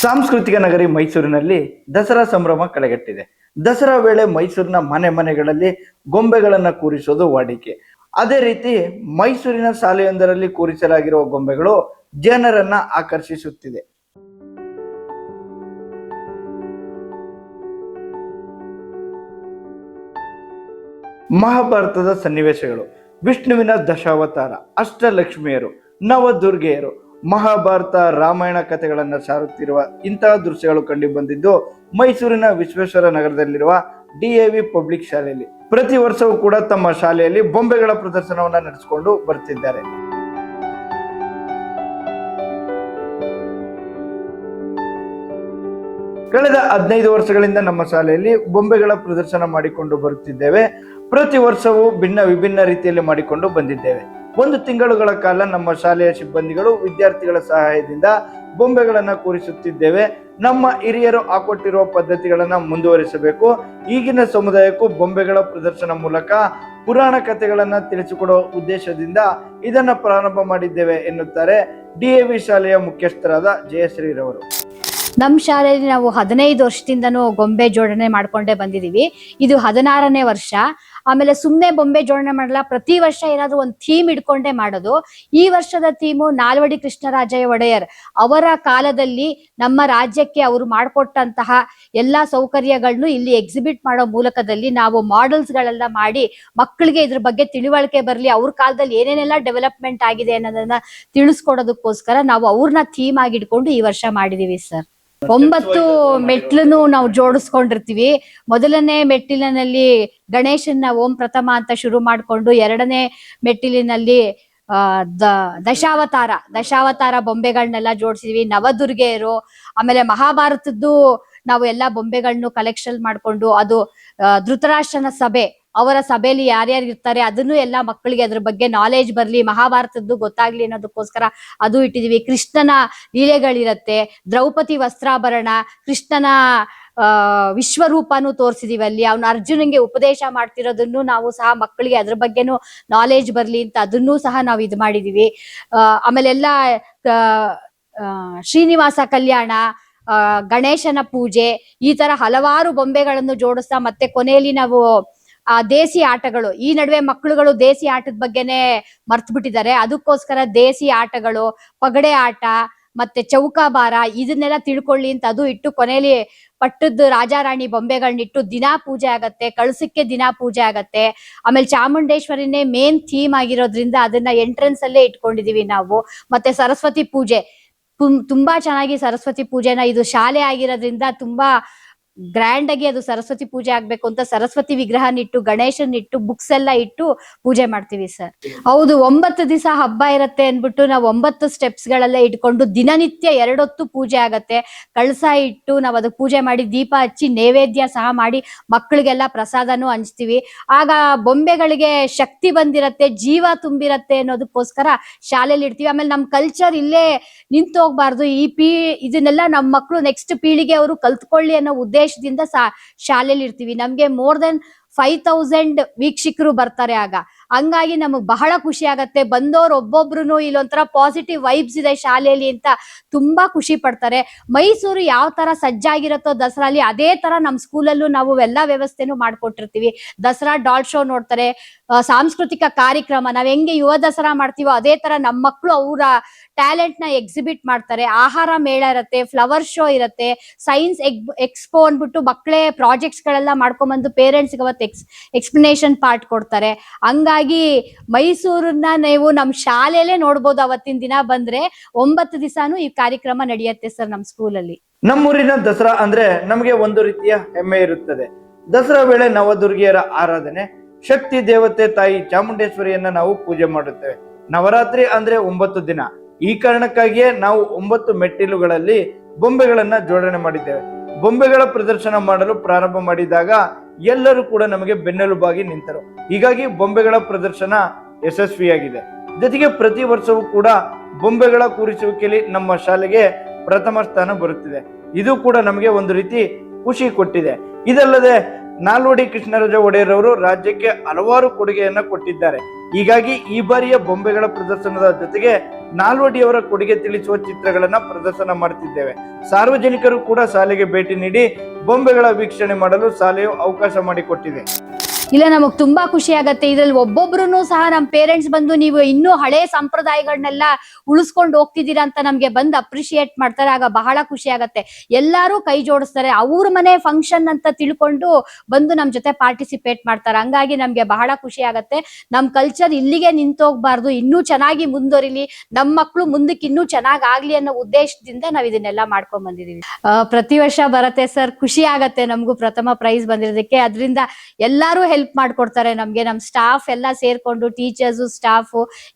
ಸಾಂಸ್ಕೃತಿಕ ನಗರಿ ಮೈಸೂರಿನಲ್ಲಿ ದಸರಾ ಸಂಭ್ರಮ ಕಳೆಗಟ್ಟಿದೆ. ದಸರಾ ವೇಳೆ ಮೈಸೂರಿನ ಮನೆ ಮನೆಗಳಲ್ಲಿ ಗೊಂಬೆಗಳನ್ನು ಕೂರಿಸೋದು ವಾಡಿಕೆ. ಅದೇ ರೀತಿ ಮೈಸೂರಿನ ಶಾಲೆಯೊಂದರಲ್ಲಿ ಕೂರಿಸಲಾಗಿರುವ ಗೊಂಬೆಗಳು ಜನರನ್ನ ಆಕರ್ಷಿಸುತ್ತಿದೆ. ಮಹಾಭಾರತದ ಸನ್ನಿವೇಶಗಳು. ವಿಷ್ಣುವಿನ ದಶಾವತಾರ, ಅಷ್ಟಲಕ್ಷ್ಮಿಯರು, ನವದುರ್ಗೆಯರು ಮಹಾಭಾರತ ರಾಮಾಯಣ ಕಥೆಗಳನ್ನು ಸಾರುತ್ತಿರುವ ಇಂತಹ ದೃಶ್ಯಗಳು ಕಂಡು ಬಂದಿದ್ದು ಮೈಸೂರಿನ ವಿಶ್ವೇಶ್ವರ ನಗರದಲ್ಲಿರುವ ಡಿಎವಿ ಪಬ್ಲಿಕ್ ಶಾಲೆಯಲ್ಲಿ. ಪ್ರತಿ ವರ್ಷವೂ ಕೂಡ ತಮ್ಮ ಶಾಲೆಯಲ್ಲಿ ಬೊಂಬೆಗಳ ಪ್ರದರ್ಶನವನ್ನ ನಡೆಸಿಕೊಂಡು ಬರುತ್ತಿದ್ದಾರೆ ಕಳೆದ ಹದಿನೈದು ವರ್ಷಗಳಿಂದ ನಮ್ಮ ಶಾಲೆಯಲ್ಲಿ ಬೊಂಬೆಗಳ ಪ್ರದರ್ಶನ ಮಾಡಿಕೊಂಡು ಬರುತ್ತಿದ್ದೇವೆ. ಪ್ರತಿ ವರ್ಷವೂ ಭಿನ್ನ ವಿಭಿನ್ನ ರೀತಿಯಲ್ಲಿ ಮಾಡಿಕೊಂಡು ಬಂದಿದ್ದೇವೆ. ಒಂದು ತಿಂಗಳುಗಳ ಕಾಲ ನಮ್ಮ ಶಾಲೆಯ ಸಿಬ್ಬಂದಿಗಳು ವಿದ್ಯಾರ್ಥಿಗಳ ಸಹಾಯದಿಂದ ಬೊಂಬೆಗಳನ್ನು ಕೂರಿಸುತ್ತಿದ್ದೇವೆ. ನಮ್ಮ ಹಿರಿಯರು ಹಾಕೊಟ್ಟಿರುವ ಪದ್ಧತಿಗಳನ್ನು ಮುಂದುವರಿಸಬೇಕು. ಈಗಿನ ಸಮುದಾಯಕ್ಕೂ ಬೊಂಬೆಗಳ ಪ್ರದರ್ಶನ ಮೂಲಕ ಪುರಾಣ ಕಥೆಗಳನ್ನು ತಿಳಿಸಿಕೊಡುವ ಉದ್ದೇಶದಿಂದ ಇದನ್ನು ಪ್ರಾರಂಭ ಮಾಡಿದ್ದೇವೆ ಎನ್ನುತ್ತಾರೆ ಡಿಎವಿ ಶಾಲೆಯ ಮುಖ್ಯಸ್ಥರಾದ ಜಯಶ್ರೀರವರು. ನಮ್ಮ ಶಾಲೆಯಲ್ಲಿ ನಾವು ಹದಿನೈದು ವರ್ಷದಿಂದನೂ ಗೊಂಬೆ ಜೋಡಣೆ ಮಾಡ್ಕೊಂಡೇ ಬಂದಿದ್ದೀವಿ. ಇದು ಹದಿನಾರನೇ ವರ್ಷ. ಆಮೇಲೆ ಸುಮ್ಮನೆ ಬೊಂಬೆ ಜೋಡಣೆ ಮಾಡಲ್ಲ ಪ್ರತಿ ವರ್ಷ ಏನಾದ್ರು ಒಂದು ಥೀಮ್ ಇಟ್ಕೊಂಡೇ ಮಾಡೋದು. ಈ ವರ್ಷದ ಥೀಮು ನಾಲ್ವಡಿ ಕೃಷ್ಣರಾಜಯ್ಯ ಒಡೆಯರ್. ಅವರ ಕಾಲದಲ್ಲಿ ನಮ್ಮ ರಾಜ್ಯಕ್ಕೆ ಅವರು ಮಾಡಿಕೊಟ್ಟಂತಹ ಎಲ್ಲಾ ಸೌಕರ್ಯಗಳನ್ನು ಇಲ್ಲಿ ಎಕ್ಸಿಬಿಟ್ ಮಾಡೋ ಮೂಲಕದಲ್ಲಿ ನಾವು ಮಾಡೆಲ್ಸ್ ಗಳೆಲ್ಲ ಮಾಡಿ ಮಕ್ಕಳಿಗೆ ಇದ್ರ ಬಗ್ಗೆ ತಿಳುವಳಿಕೆ ಬರಲಿ, ಅವ್ರ ಕಾಲದಲ್ಲಿ ಏನೇನೆಲ್ಲ ಡೆವಲಪ್ಮೆಂಟ್ ಆಗಿದೆ ಅನ್ನೋದನ್ನ ತಿಳಿಸ್ಕೊಡೋದಕ್ಕೋಸ್ಕರ ನಾವು ಅವ್ರನ್ನ ಥೀಮ್ ಆಗಿ ಇಟ್ಕೊಂಡು ಈ ವರ್ಷ ಮಾಡಿದೀವಿ ಸರ್. ಒಂಬತ್ತು ಮೆಟ್ಲನ್ನು ನಾವು ಜೋಡಿಸ್ಕೊಂಡಿರ್ತೀವಿ. ಮೊದಲನೇ ಮೆಟ್ಟಿಲಿನಲ್ಲಿ ಗಣೇಶನ್ನ ಓಂ ಪ್ರಥಮ ಅಂತ ಶುರು ಮಾಡ್ಕೊಂಡು ಎರಡನೇ ಮೆಟ್ಟಿಲಿನಲ್ಲಿ ದ, ದಶಾವತಾರ ದಶಾವತಾರ ಬೊಂಬೆಗಳನ್ನೆಲ್ಲ ಜೋಡಿಸಿದ್ವಿ. ನವದುರ್ಗೆಯರು, ಆಮೇಲೆ ಮಹಾಭಾರತದ್ದು ನಾವು ಎಲ್ಲಾ ಬೊಂಬೆಗಳನ್ನು ಕಲೆಕ್ಷನ್ ಮಾಡ್ಕೊಂಡು ಅದು ಧೃತರಾಷ್ಟ್ರನ ಸಭೆ ಅವರ ಸಭೆಯಲ್ಲಿ ಯಾರ್ಯಾರು ಇರ್ತಾರೆ, ಅದನ್ನು ಎಲ್ಲ ಮಕ್ಕಳಿಗೆ ಅದ್ರ ಬಗ್ಗೆ ನಾಲೆಜ್ ಬರ್ಲಿ, ಮಹಾಭಾರತದ್ದು ಗೊತ್ತಾಗ್ಲಿ ಅನ್ನೋದಕ್ಕೋಸ್ಕರ ಅದು ಇಟ್ಟಿದೀವಿ. ಕೃಷ್ಣನ ಲೀಲೆಗಳಿರತ್ತೆ, ದ್ರೌಪದಿ ವಸ್ತ್ರಾಭರಣ, ಕೃಷ್ಣನ, ಆ, ವಿಶ್ವರೂಪನು ತೋರಿಸಿದೀವಿ ಅಲ್ಲಿ. ಅವ್ನ ಅರ್ಜುನಂಗೆ ಉಪದೇಶ ಮಾಡ್ತಿರೋದನ್ನು ನಾವು ಸಹ ಮಕ್ಕಳಿಗೆ ಅದ್ರ ಬಗ್ಗೆನು ನಾಲೆಜ್ ಬರ್ಲಿ ಅಂತ ಅದನ್ನೂ ಸಹ ನಾವು ಇದು ಮಾಡಿದೀವಿ. ಅಹ್ ಆಮೇಲೆಲ್ಲ ಶ್ರೀನಿವಾಸ ಕಲ್ಯಾಣ ಗಣೇಶನ ಪೂಜೆ, ಈ ತರ ಹಲವಾರು ಬೊಂಬೆಗಳನ್ನು ಜೋಡಿಸ್ತಾ ಮತ್ತೆ ಕೊನೆಯಲ್ಲಿ ನಾವು ಆ ದೇಸಿ ಆಟಗಳು, ಈ ನಡುವೆ ಮಕ್ಕಳುಗಳು ದೇಸಿ ಆಟದ ಬಗ್ಗೆನೆ ಮರ್ತ್ ಬಿಟ್ಟಿದ್ದಾರೆ. ಅದಕ್ಕೋಸ್ಕರ ದೇಸಿ ಆಟಗಳು, ಪಗಡೆ ಆಟ, ಮತ್ತೆ ಚೌಕಾಬಾರ ಇದನ್ನೆಲ್ಲ ತಿಳ್ಕೊಳ್ಳಿ ಅಂತ ಅದು ಇಟ್ಟು ಕೊನೆಯಲ್ಲಿ ಪಟ್ಟದ್ದು ರಾಜಾರಾಣಿ ಬೊಂಬೆಗಳನ್ನಿಟ್ಟು ದಿನಾ ಪೂಜೆ ಆಗತ್ತೆ, ಕಳಸಕ್ಕೆ ದಿನಾ ಪೂಜೆ ಆಗತ್ತೆ. ಆಮೇಲೆ ಚಾಮುಂಡೇಶ್ವರಿನೇ ಮೇನ್ ಥೀಮ್ ಆಗಿರೋದ್ರಿಂದ ಅದನ್ನ ಎಂಟ್ರೆನ್ಸ್ ಅಲ್ಲೇ ಇಟ್ಕೊಂಡಿದೀವಿ ನಾವು. ಮತ್ತೆ ಸರಸ್ವತಿ ಪೂಜೆ ತುಂಬಾ ಚೆನ್ನಾಗಿ ಸರಸ್ವತಿ ಪೂಜೆನ ಇದು ಶಾಲೆ ಆಗಿರೋದ್ರಿಂದ ತುಂಬಾ ಗ್ರ್ಯಾಂಡ್ ಆಗಿ ಅದು ಸರಸ್ವತಿ ಪೂಜೆ ಆಗ್ಬೇಕು ಅಂತ ಸರಸ್ವತಿ ವಿಗ್ರಹನ ಇಟ್ಟು, ಗಣೇಶನ್ ಇಟ್ಟು ಬುಕ್ಸ್ ಎಲ್ಲ ಇಟ್ಟು ಪೂಜೆ ಮಾಡ್ತೀವಿ ಸರ್ ಹೌದು, ಒಂಬತ್ತು ದಿವಸ ಹಬ್ಬ ಇರತ್ತೆ ಅನ್ಬಿಟ್ಟು ನಾವು ಒಂಬತ್ತು ಸ್ಟೆಪ್ಸ್ ಗಳೆಲ್ಲ ಇಟ್ಕೊಂಡು ದಿನನಿತ್ಯ ಎರಡೊತ್ತು ಪೂಜೆ ಆಗತ್ತೆ. ಕಳಸ ಇಟ್ಟು ನಾವು ಅದಕ್ಕೆ ಪೂಜೆ ಮಾಡಿ, ದೀಪ ಹಚ್ಚಿ, ನೈವೇದ್ಯ ಸಹ ಮಾಡಿ ಮಕ್ಕಳಿಗೆಲ್ಲ ಪ್ರಸಾದನೂ ಹಂಚ್ತೀವಿ. ಆಗ ಬೊಂಬೆಗಳಿಗೆ ಶಕ್ತಿ ಬಂದಿರತ್ತೆ, ಜೀವ ತುಂಬಿರತ್ತೆ ಅನ್ನೋದಕ್ಕೋಸ್ಕರ ಶಾಲೆಯಲ್ಲಿ ಇಡ್ತೀವಿ. ಆಮೇಲೆ ನಮ್ ಕಲ್ಚರ್ ಇಲ್ಲೇ ನಿಂತು ಹೋಗ್ಬಾರ್ದು ಈ ಪೀ, ಇದನ್ನೆಲ್ಲ ನಮ್ಮ ಮಕ್ಕಳು ನೆಕ್ಸ್ಟ್ ಪೀಳಿಗೆ ಅವರು ಕಲ್ತ್ಕೊಳ್ಳಿ ಅನ್ನೋ ಉದ್ದೇಶದಿಂದ ಸಾ ಶಾಲೆಯಲ್ಲಿ ಇರ್ತೀವಿ ನಮ್ಗೆ ಮೋರ್ ದೆನ್ ಫೈವ್ ತೌಸಂಡ್ ವೀಕ್ಷಕರು ಬರ್ತಾರೆ ಆಗ. ಹಂಗಾಗಿ ನಮಗ್ ಬಹಳ ಖುಷಿ ಆಗತ್ತೆ. ಬಂದವ್ರು ಒಬ್ಬೊಬ್ರು ಇಲ್ಲೊಂಥರ ಪಾಸಿಟಿವ್ ವೈಬ್ಸ್ ಇದೆ ಶಾಲೆಯಲ್ಲಿ ಅಂತ ತುಂಬಾ ಖುಷಿ ಪಡ್ತಾರೆ. ಮೈಸೂರು ಯಾವ ತರ ಸಜ್ಜಾಗಿರುತ್ತೋ ದಸರಾಲಿ ಅದೇ ತರ ನಮ್ ಸ್ಕೂಲಲ್ಲೂ ನಾವು ಎಲ್ಲಾ ವ್ಯವಸ್ಥೆನೂ ಮಾಡ್ಕೊಟ್ಟಿರ್ತೀವಿ. ದಸರಾ ಡಾಲ್ ಶೋ ನೋಡ್ತಾರೆ. ಸಾಂಸ್ಕೃತಿಕ ಕಾರ್ಯಕ್ರಮ ನಾವ್ ಹೆಂಗೆ ಯುವ ದಸರಾ ಮಾಡ್ತೀವೋ ಅದೇ ತರ ನಮ್ಮ ಮಕ್ಕಳು ಅವರ ಟ್ಯಾಲೆಂಟ್ನ ಎಕ್ಸಿಬಿಟ್ ಮಾಡ್ತಾರೆ. ಆಹಾರ ಮೇಳ ಇರತ್ತೆ ಫ್ಲವರ್ ಶೋ ಇರತ್ತೆ ಸೈನ್ಸ್ ಎಕ್ಸ್ಪೋ ಅಂದ್ಬಿಟ್ಟು ಮಕ್ಕಳೇ ಪ್ರಾಜೆಕ್ಟ್ಸ್ ಗಳೆಲ್ಲ ಮಾಡ್ಕೊಂಡ್ಬಂದು ಪೇರೆಂಟ್ಸ್ ಅವತ್ತು ಎಕ್ಸ್ ಎಕ್ಸ್ಪ್ಲನೇಷನ್ ಪಾರ್ಟ್ ಕೊಡ್ತಾರೆ. ಹಂಗಾಗಿ ಮೈಸೂರನ್ನ ನೀವು ನಮ್ ಶಾಲೆಯಲ್ಲೇ ನೋಡ್ಬೋದು ಅವತ್ತಿನ ದಿನ ಬಂದ್ರೆ ಒಂಬತ್ತು ದಿವಸನೂ ಈ ಕಾರ್ಯಕ್ರಮ ನಡೆಯುತ್ತೆ ಸರ್ ನಮ್ ಸ್ಕೂಲಲ್ಲಿ. ನಮ್ಮೂರಿನ ದಸರಾ ಅಂದ್ರೆ ನಮಗೆ ಒಂದು ರೀತಿಯ ಹೆಮ್ಮೆ ಇರುತ್ತದೆ. ದಸರಾ ವೇಳೆ ನವದುರ್ಗಿಯರ ಆರಾಧನೆ, ಶಕ್ತಿ, ದೇವತೆ, ತಾಯಿ ಚಾಮುಂಡೇಶ್ವರಿಯನ್ನ ನಾವು ಪೂಜೆ ಮಾಡುತ್ತೇವೆ. ನವರಾತ್ರಿ ಅಂದ್ರೆ ಒಂಬತ್ತು ದಿನ. ಈ ಕಾರಣಕ್ಕಾಗಿಯೇ ನಾವು ಒಂಬತ್ತು ಮೆಟ್ಟಿಲುಗಳಲ್ಲಿ ಬೊಂಬೆಗಳನ್ನ ಜೋಡಣೆ ಮಾಡಿದ್ದೇವೆ. ಬೊಂಬೆಗಳ ಪ್ರದರ್ಶನ ಮಾಡಲು ಪ್ರಾರಂಭ ಮಾಡಿದಾಗ ಎಲ್ಲರೂ ಕೂಡ ನಮಗೆ ಬೆನ್ನೆಲುಬಾಗಿ ನಿಂತರು. ಹೀಗಾಗಿ ಬೊಂಬೆಗಳ ಪ್ರದರ್ಶನ ಯಶಸ್ವಿಯಾಗಿದೆ. ಜೊತೆಗೆ ಪ್ರತಿ ವರ್ಷವೂ ಕೂಡ ಬೊಂಬೆಗಳ ಕೂರಿಸುವಿಕೆಯಲ್ಲಿ ನಮ್ಮ ಶಾಲೆಗೆ ಪ್ರಥಮ ಸ್ಥಾನ ಬರುತ್ತಿದೆ. ಇದು ಕೂಡ ನಮಗೆ ಒಂದು ರೀತಿ ಖುಷಿ ಕೊಟ್ಟಿದೆ. ಇದಲ್ಲದೆ ನಾಲ್ವಡಿ ಕೃಷ್ಣರಾಜ ಒಡೆಯರ್ ಅವರು ರಾಜ್ಯಕ್ಕೆ ಹಲವಾರು ಕೊಡುಗೆಯನ್ನ ಕೊಟ್ಟಿದ್ದಾರೆ. ಹೀಗಾಗಿ ಈ ಬಾರಿಯ ಬೊಂಬೆಗಳ ಪ್ರದರ್ಶನದ ಜೊತೆಗೆ ನಾಲ್ವಡಿಯವರ ಕೊಡುಗೆ ತಿಳಿಸುವ ಚಿತ್ರಗಳನ್ನ ಪ್ರದರ್ಶನ ಮಾಡುತ್ತಿದ್ದೇವೆ ಸಾರ್ವಜನಿಕರು ಕೂಡ ಶಾಲೆಗೆ ಭೇಟಿ ನೀಡಿ ಬೊಂಬೆಗಳ ವೀಕ್ಷಣೆ ಮಾಡಲು ಶಾಲೆಯು ಅವಕಾಶ ಮಾಡಿಕೊಟ್ಟಿದೆ. ಇಲ್ಲ, ನಮಗ್ ತುಂಬಾ ಖುಷಿ ಆಗತ್ತೆ. ಇದ್ರಲ್ಲಿ ಒಬ್ಬೊಬ್ರು ಸಹ ನಮ್ ಪೇರೆಂಟ್ಸ್ ಬಂದು ನೀವು ಇನ್ನೂ ಹಳೆ ಸಂಪ್ರದಾಯಗಳನ್ನೆಲ್ಲ ಉಳಿಸ್ಕೊಂಡು ಹೋಗ್ತಿದ್ದೀರಾ ಅಂತ ನಮ್ಗೆ ಬಂದ್ ಅಪ್ರಿಶಿಯೇಟ್ ಮಾಡ್ತಾರೆ. ಆಗ ಬಹಳ ಖುಷಿ ಆಗತ್ತೆ. ಎಲ್ಲಾರು ಕೈ ಜೋಡಿಸ್ತಾರೆ. ಅವ್ರ ಮನೆ ಫಂಕ್ಷನ್ ಅಂತ ತಿಳ್ಕೊಂಡು ಬಂದು ನಮ್ ಜೊತೆ ಪಾರ್ಟಿಸಿಪೇಟ್ ಮಾಡ್ತಾರೆ. ಹಂಗಾಗಿ ನಮ್ಗೆ ಬಹಳ ಖುಷಿ ಆಗತ್ತೆ. ನಮ್ ಕಲ್ಚರ್ ಇಲ್ಲಿಗೆ ನಿಂತೋಗ್ಬಾರ್ದು. ಇನ್ನೂ ಚೆನ್ನಾಗಿ ಮುಂದುವರಿಲಿ. ನಮ್ ಮಕ್ಳು ಮುಂದಕ್ಕೆ ಇನ್ನೂ ಚೆನ್ನಾಗ್ ಆಗ್ಲಿ ಅನ್ನೋ ಉದ್ದೇಶದಿಂದ ನಾವ್ ಇದನ್ನೆಲ್ಲ ಮಾಡ್ಕೊಂಡ್ ಬಂದಿದೀವಿ. ಪ್ರತಿ ವರ್ಷ ಬರತ್ತೆ ಸರ್. ಖುಷಿ ಆಗತ್ತೆ ನಮಗೂ ಪ್ರಥಮ ಪ್ರೈಸ್ ಬಂದಿರೋದಕ್ಕೆ. ಅದರಿಂದ ಎಲ್ಲಾರು ಹೆಲ್ಪ್ ಮಾಡ್ಕೊಡ್ತಾರೆ ನಮ್ಗೆ. ನಮ್ ಸ್ಟಾಫ್ ಎಲ್ಲ ಸೇರ್ಕೊಂಡು ಟೀಚರ್ಸ್ ಸ್ಟಾಫ್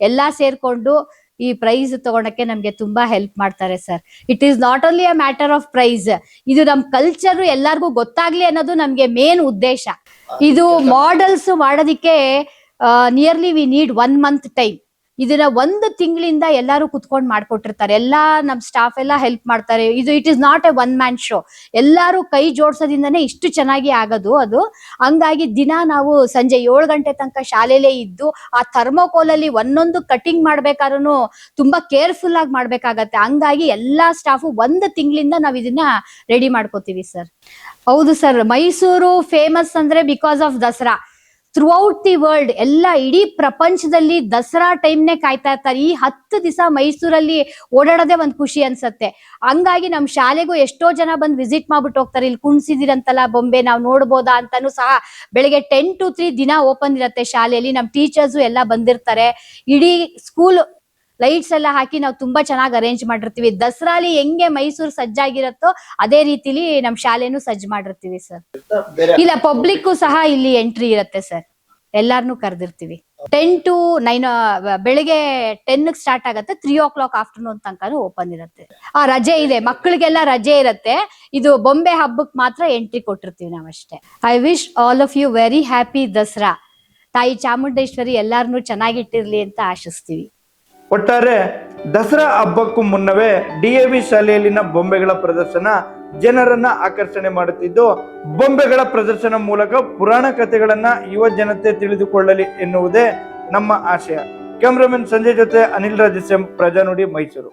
ಎಲ್ಲಾ ಸೇರ್ಕೊಂಡು ಈ ಪ್ರೈಸ್ ತಗೊಳಕ್ಕೆ ನಮ್ಗೆ ತುಂಬಾ ಹೆಲ್ಪ್ ಮಾಡ್ತಾರೆ sir it is not only a matter of price ಇದು ನಮ್ ಕಲ್ಚರ್ ಎಲ್ಲಾರ್ಗೂ ಗೊತ್ತಾಗ್ಲಿ ಅನ್ನೋದು ನಮ್ಗೆ ಮೇನ್ ಉದ್ದೇಶ. ಇದು ಮಾಡೆಲ್ಸ್ ಮಾಡೋದಿಕ್ಕೆ nearly we need one month time ಇದನ್ನ ಒಂದು ತಿಂಗಳಿಂದ ಎಲ್ಲಾರು ಕುತ್ಕೊಂಡು ಮಾಡ್ಕೊಟ್ಟಿರ್ತಾರೆ. ಎಲ್ಲಾ ನಮ್ ಸ್ಟಾಫ್ ಎಲ್ಲ ಹೆಲ್ಪ್ ಮಾಡ್ತಾರೆ. ಇದು it is not a one man show ಎಲ್ಲಾರು ಕೈ ಜೋಡ್ಸೋದಿಂದನೇ ಇಷ್ಟು ಚೆನ್ನಾಗಿ ಆಗೋದು ಅದು. ಹಂಗಾಗಿ ದಿನ ನಾವು ಸಂಜೆ ಏಳು ಗಂಟೆ ತನಕ ಶಾಲೆಲೇ ಇದ್ದು, ಆ ಥರ್ಮೋಕೋಲ್ ಅಲ್ಲಿ ಒಂದೊಂದು ಕಟಿಂಗ್ ಮಾಡ್ಬೇಕಾದ್ರೂ ತುಂಬಾ ಕೇರ್ಫುಲ್ ಆಗಿ ಮಾಡ್ಬೇಕಾಗತ್ತೆ. ಹಂಗಾಗಿ ಎಲ್ಲಾ ಸ್ಟಾಫು ಒಂದು ತಿಂಗಳಿಂದ ನಾವ್ ಇದನ್ನ ರೆಡಿ ಮಾಡ್ಕೋತೀವಿ ಸರ್. ಹೌದು ಸರ್. ಮೈಸೂರು ಫೇಮಸ್ ಅಂದ್ರೆ because of Dasara. Throughout the world ಎಲ್ಲ ಇಡೀ ಪ್ರಪಂಚದಲ್ಲಿ ದಸರಾ ಟೈಮ್ನೇ ಕಾಯ್ತಾ ಇರ್ತಾರೆ. ಈ ಹತ್ತು ದಿವಸ ಮೈಸೂರಲ್ಲಿ ಓಡಾಡೋದೇ ಒಂದು ಖುಷಿ ಅನ್ಸತ್ತೆ. ಹಂಗಾಗಿ ನಮ್ಮ ಶಾಲೆಗೂ ಎಷ್ಟೋ ಜನ ಬಂದು ವಿಸಿಟ್ ಮಾಡ್ಬಿಟ್ಟು ಹೋಗ್ತಾರೆ. ಇಲ್ಲಿ ಕುಣ್ಸಿದಿರಂತಲ್ಲ ಬೊಂಬೆ, ನಾವು ನೋಡ್ಬೋದಾ ಅಂತಾನು ಸಹ ಬೆಳಿಗ್ಗೆ ಟೆನ್ ಟು ತ್ರೀ ದಿನ ಓಪನ್ ಇರತ್ತೆ ಶಾಲೆಯಲ್ಲಿ. ನಮ್ಮ ಟೀಚರ್ಸು ಎಲ್ಲ ಬಂದಿರ್ತಾರೆ. ಇಡೀ ಸ್ಕೂಲ್ ಲೈಟ್ಸ್ ಎಲ್ಲ ಹಾಕಿ ನಾವು ತುಂಬಾ ಚೆನ್ನಾಗಿ ಅರೇಂಜ್ ಮಾಡಿರ್ತೀವಿ. ದಸರಾಲಿ ಹೆಂಗೆ ಮೈಸೂರು ಸಜ್ಜಾಗಿರತ್ತೋ ಅದೇ ರೀತಿಲಿ ನಮ್ ಶಾಲೆನು ಸಜ್ಜ್ ಮಾಡಿರ್ತೀವಿ ಸರ್ ಇಲ್ಲ ಪಬ್ಲಿಕ್ ಸಹ ಇಲ್ಲಿ ಎಂಟ್ರಿ ಇರತ್ತೆ ಸರ್ ಎಲ್ಲಾರ್ನು ಕರೆದಿರ್ತೀವಿ. ಟೆನ್ ಟು ನೈನ್ ಬೆಳಿಗ್ಗೆ ಟೆನ್ ಸ್ಟಾರ್ಟ್ ಆಗತ್ತೆ ತ್ರೀ ಓ ಕ್ಲಾಕ್ ಆಫ್ಟರ್ನೂನ್ ತನಕ ಓಪನ್ ಇರುತ್ತೆ. ಆ ರಜೆ ಇದೆ. ಮಕ್ಕಳಿಗೆಲ್ಲ ರಜೆ ಇರುತ್ತೆ. ಇದು ಬೊಂಬೆ ಹಬ್ಬಕ್ಕೆ ಮಾತ್ರ ಎಂಟ್ರಿ ಕೊಟ್ಟಿರ್ತೀವಿ ನಾವಷ್ಟೇ I wish all of you very happy Dasara. ತಾಯಿ ಚಾಮುಂಡೇಶ್ವರಿ ಎಲ್ಲಾರನು ಚೆನ್ನಾಗಿಟ್ಟಿರ್ಲಿ ಅಂತ ಆಶಿಸ್ತೀವಿ. ಒಟ್ಟಾರೆ ದಸರಾ ಹಬ್ಬಕ್ಕೂ ಮುನ್ನವೇ ಡಿ ಎ ವಿ ಶಾಲೆಯಲ್ಲಿನ ಬೊಂಬೆಗಳ ಪ್ರದರ್ಶನ ಜನರನ್ನ ಆಕರ್ಷಣೆ ಮಾಡುತ್ತಿದ್ದು, ಬೊಂಬೆಗಳ ಪ್ರದರ್ಶನ ಮೂಲಕ ಪುರಾಣ ಕಥೆಗಳನ್ನ ಯುವ ಜನತೆ ತಿಳಿದುಕೊಳ್ಳಲಿ ಎನ್ನುವುದೇ ನಮ್ಮ ಆಶಯ. ಕ್ಯಾಮ್ರಾಮನ್ ಸಂಜಯ್ ಜೊತೆ ಅನಿಲ್ ರಾಜಸ್ಯಂ ಪ್ರಜಾನುಡಿ ಮೈಸೂರು.